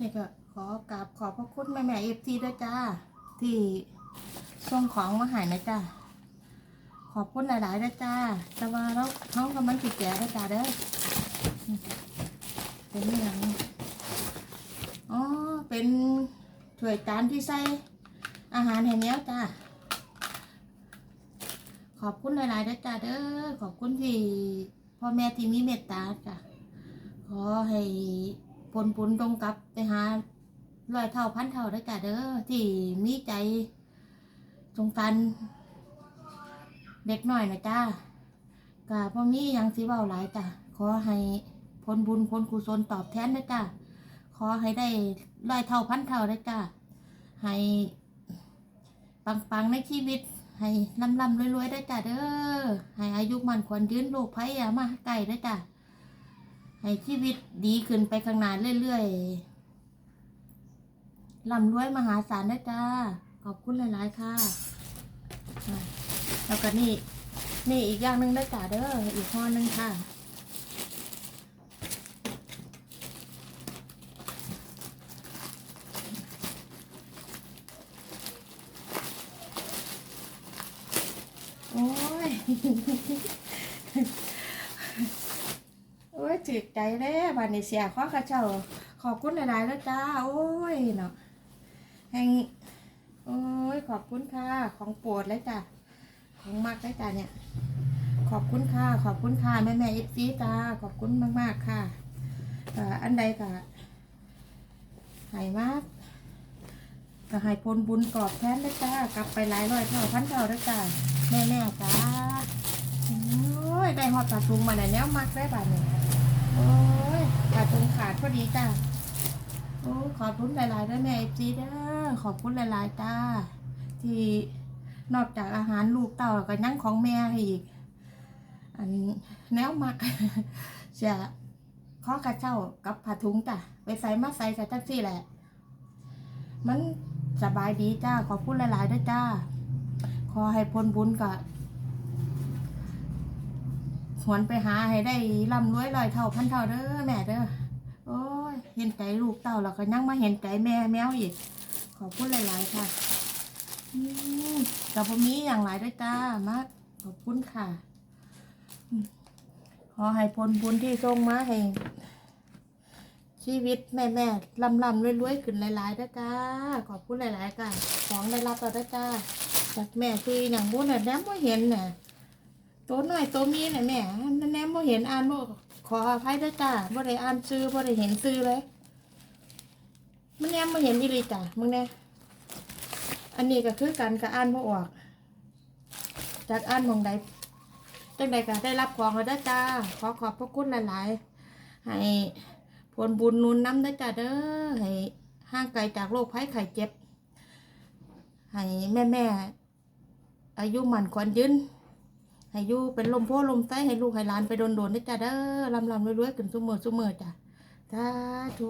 นี่ก็ขอกราบขอบพระคุณแม่แม่เอฟซีด้วยจ้า ที่ส่งของมาหายนะจ้าขอบคุณหลายๆด้วยจ้าแต่ว่าเราเขากำลังติดแก่ด้วยจ้าเด้อเป็นอย่างอ๋อ เป็นถ้วยจานที่ใส่อาหารแห่งนี้จ้าขอบคุณหลายๆด้วยจ้าเด้อ ขอบคุณที่พ่อแม่ที่มีเมตตาจ้าขอให้ ผลปุนตรงกับไปหาร้อยเท่าพันเท่าด้วยจ้าเด้อที่มีใจสงสารเด็กหน่อยนะจ้ากะพ่อมียังสิเว้าหลายจ้ะขอให้ผลบุญผลกุศลตอบแทนนะจ้าขอให้ได้ร้อยเท่าพันเท่าด้วยจ้าให้ปังๆในชีวิตให้ลำลำๆรวยๆได้จ้ะเด้อให้อายุมันควรยืนโรคภัยอย่ามาใกล้ได้จ้ะ ให้ชีวิตดีขึ้นไปข้างหน้าเรื่อยๆลำรวยมหาศาลได้จ้า ขอบคุณหลายๆ ค่ะ แล้วก็นี่ นี่อีกอย่างหนึ่งได้จ้ะเด้อ อีกข้อหนึ่งค่ะโอ้ย โอ้ยจืดใจเลยบานนี้เสียข้อกระเจ้า ขอบคุณหลายๆแล้วจ้า โอ้ยเนาะแห่งโอ้ยขอบคุณค่ะ ของโปรดเลยจ้ะ ของมากเลยจ้ะเนี่ย ขอบคุณค่ะ ขอบคุณค่ะแม่แม่เอฟซีจ้า ขอบคุณมากๆค่ะอ่ออันใดก็หายมากก็ให้พลบุญตอบแทนด้วจ้ากลับไปหลายร้อยเท่าพันเท่าด้วจ้าแม่แม่จ้าโอ้ยได้หอดปลาทุงมาแล้วแนวมักได้บาทเนี่ย โอ้ยปลาทุงขาดพอดีจ้าโอ้ขอบคุณหลายๆด้วยแม่เอฟซีเด้อขอบคุณหลายๆจ้าที่นอกจากอาหารลูกเต่าแล้วก็ยังของแม่อีก อันแนวมักเสียข้อกระเจ้ากับผ้าถุงจ้ะไปใส่มาใส่กับจังซี่แหละ มันสบายดีจ้าขอบคุณหลายๆด้วยจ้า ขอให้พ้นบุญกับ หวนไปหาให้ได้ร่ำรวยลอยเท่าพันเท่าเด้อแม่เด้อโอ้ยเห็นใจลูกเต่าแล้วก็ยังมาเห็นใจแม่แมวอีกขอบคุณหลายๆค่ะกับผมนี้อย่างไรด้วยจ้ามาขอบคุณค่ะ ขอให้พ้นบุญที่ทรงมาให้ชีวิตแม่แม่ลำลำรวยๆขึ้นหลายๆนะจ้าขอบคุณหลายๆกันของได้รับแล้วนะจ้าจากแม่คืออย่างบุญน่ะแนมบ่เห็นน่ะ ตัวน้อยตัวมีหน่ะแม่แนมบ่เห็นอ่านบ่ขออภัยด้วยจ้าบ่ได้อ่านซื้อบ่ได้เห็นซื้อเลยมันแนมบ่เห็นอีหลีจ้ะมึงแน่อันนี้ก็คือกันกับอ่านบ่ออก จากอ่านมองใดจังใดก็ได้รับของแล้วนะจ้า ขอขอบพระคุณหลายๆ ให้ผลบุญนุนน้ำได้จ้าเด้อให้ห่างไกลจากโรคภัยไข้เจ็บ ให้แม่แม่อายุมันขวัญยืน ให้อยู่เป็นลมโพลมไส้ให้ลูกให้หลานไปโดนๆได้จ้าเด้อลำลำรวยๆขึ้นสุมือสุมือจ้ะสาธุ